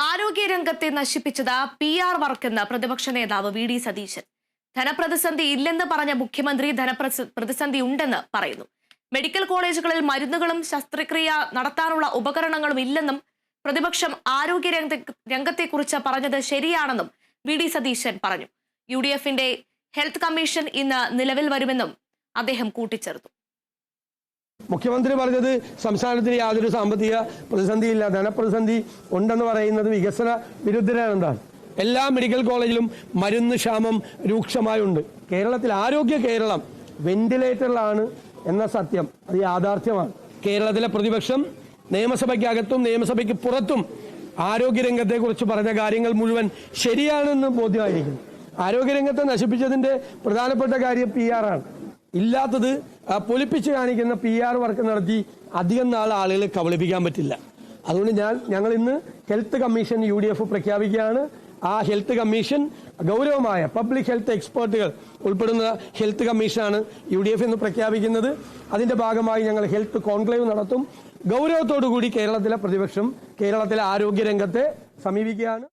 ആരോഗ്യരംഗത്തെ നശിപ്പിച്ചത് P R വർക്കെന്ന് പ്രതിപക്ഷ നേതാവ് വി ഡി സതീശൻ. ധനപ്രതിസന്ധി ഇല്ലെന്ന് പറഞ്ഞ മുഖ്യമന്ത്രി ധനപ്രതിസന്ധി ഉണ്ടെന്ന് പറയുന്നു. മെഡിക്കൽ കോളേജുകളിൽ മരുന്നുകളും ശസ്ത്രക്രിയ നടത്താനുള്ള ഉപകരണങ്ങളും ഇല്ലെന്നും പ്രതിപക്ഷം ആരോഗ്യ രംഗ- രംഗത്തെക്കുറിച്ച് പറഞ്ഞത് ശരിയാണെന്നും വി ഡി സതീശൻ പറഞ്ഞു. യു ഡി എഫിന്റെ ഹെൽത്ത് കമ്മീഷൻ ഇന്ന് നിലവിൽ വരുമെന്നും അദ്ദേഹം കൂട്ടിച്ചേർത്തു. മുഖ്യമന്ത്രി പറഞ്ഞത് സംസ്ഥാനത്തിന് യാതൊരു സാമ്പത്തിക പ്രതിസന്ധിയില്ല ധനപ്രതിസന്ധി ഉണ്ടെന്ന് പറയുന്നത് വികസന വിരുദ്ധരാണെന്താണ് എല്ലാ മെഡിക്കൽ കോളേജിലും മരുന്ന് ക്ഷാമം രൂക്ഷമായുണ്ട്. കേരളത്തിൽ ആരോഗ്യ കേരളം വെന്റിലേറ്ററിലാണ് എന്ന സത്യം. അത് യാഥാർത്ഥ്യമാണ്. കേരളത്തിലെ പ്രതിപക്ഷം നിയമസഭയ്ക്കകത്തും നിയമസഭയ്ക്ക് പുറത്തും ആരോഗ്യരംഗത്തെക്കുറിച്ച് പറഞ്ഞ കാര്യങ്ങൾ മുഴുവൻ ശരിയാണെന്ന് ബോധ്യമായിരിക്കുന്നു. ആരോഗ്യരംഗത്തെ നശിപ്പിച്ചതിന്റെ പ്രധാനപ്പെട്ട കാര്യം പി ആർ ആണ്. ഇല്ലാത്തത് പൊലിപ്പിച്ച് കാണിക്കുന്ന പി ആർ വർക്ക് നടത്തി അധികം നാൾ ആളുകളെ കബളിപ്പിക്കാൻ പറ്റില്ല. അതുകൊണ്ട് ഞാൻ ഞങ്ങൾ ഇന്ന് health commission U D F പ്രഖ്യാപിക്കുകയാണ്. ആ ഹെൽത്ത് കമ്മീഷൻ ഗൗരവമായ പബ്ലിക് ഹെൽത്ത് എക്സ്പേർട്ടുകൾ ഉൾപ്പെടുന്ന ഹെൽത്ത് കമ്മീഷനാണ് യു ഡി എഫ് ഇന്ന് പ്രഖ്യാപിക്കുന്നത്. അതിന്റെ ഭാഗമായി ഞങ്ങൾ ഹെൽത്ത് കോൺക്ലേവ് നടത്തും. ഗൗരവത്തോടു കൂടി കേരളത്തിലെ പ്രതിപക്ഷം കേരളത്തിലെ ആരോഗ്യ രംഗത്തെ സമീപിക്കുകയാണ്.